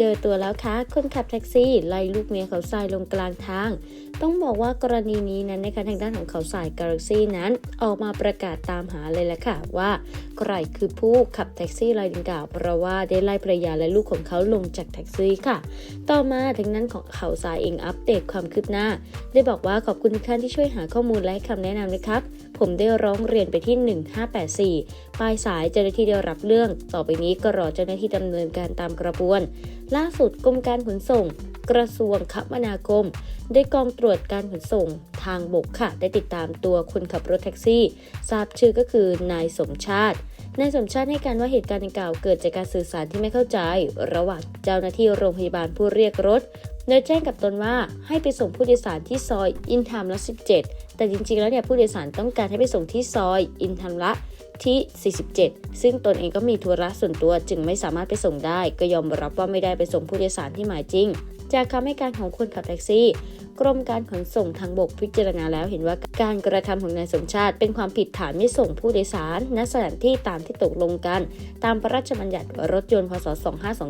เจอตัวแล้วคะคนขับแท็กซี่ไล่ลูกเมียเขาทรายลงกลางทาง ต้องบอกว่ากรณีนี้นั้นนะคะทางด้านของเขาสายกาแล็กซี่นั้น ออกมาประกาศตามหาเลยแหละค่ะว่าใครคือผู้ขับแท็กซี่รายดังกล่าวเพราะว่าได้ไล่ภรรยาและลูกของเขาลงจากแท็กซี่ค่ะ ต่อมาทางนั้นของเขาสายเองอัปเดตความคืบหน้า ได้บอกว่าขอบคุณทุกท่านที่ช่วยหาข้อมูลและให้คำแนะนำนะครับผมได้ร้องเรียนไปที่ 1584 ปลายสายเจ้าหน้าที่ได้รับเรื่อง ต่อไปนี้ก็รอเจ้าหน้าที่ดำเนินการตามกระบวน ล่าสุดกรมการขนส่ง กระทรวงคมนาคม ได้กองตรวจการขนส่งทางบกค่ะ ได้ติดตามตัวคนขับรถแท็กซี่ ทราบชื่อก็คือนายสมชาติ นายสมชาติให้การว่าเหตุการณ์ดังกล่าวเกิดจากการสื่อสารที่ไม่เข้าใจ ระหว่างเจ้าหน้าที่โรงพยาบาลผู้เรียกรถโดยแจ้งกับตนว่าให้ไปส่งผู้โดยสารที่ซอยอินทามละ17 แต่จริงๆ แล้วเนี่ยผู้โดยสารต้องการให้ไปส่งที่ซอยอินทามละที่ 47 ซึ่งตนเองก็มีธุระส่วนตัวจึงไม่สามารถไปส่งได้ ก็ยอมรับว่าไม่ได้ไปส่งผู้โดยสารที่หมายจริง จากคำให้การของคนขับแท็กซี่ กรมการขนส่งทางบกพิจารณาแล้วเห็นว่าการกระทำของนายสมชาติ เป็นความผิดฐานไม่ส่งผู้โดยสารณสถานที่ตามที่ตกลงกัน ตามพระราชบัญญัติรถยนต์พศ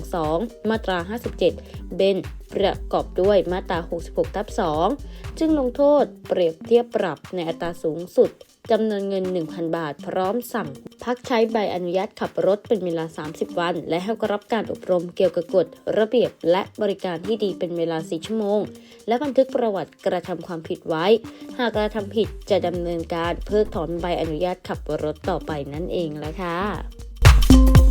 2522 มาตรา 57 เบนประกอบด้วยมาตรา 66 ทับ 2 จึงลงโทษเปรียบเทียบปรับในอัตราสูงสุดจำนวนเงิน 1,000 บาท พร้อมสั่ง พักใช้ใบอนุญาตขับรถเป็นเวลา 30 วัน และให้รับการอบรมเกี่ยวกับกฎระเบียบและบริการที่ดีเป็นเวลา 4 ชั่วโมง และบันทึกประวัติกระทำความผิดไว้ หากกระทำผิดจะดำเนินการเพิกถอนใบอนุญาตขับรถต่อไปนั่นเองแหละค่ะ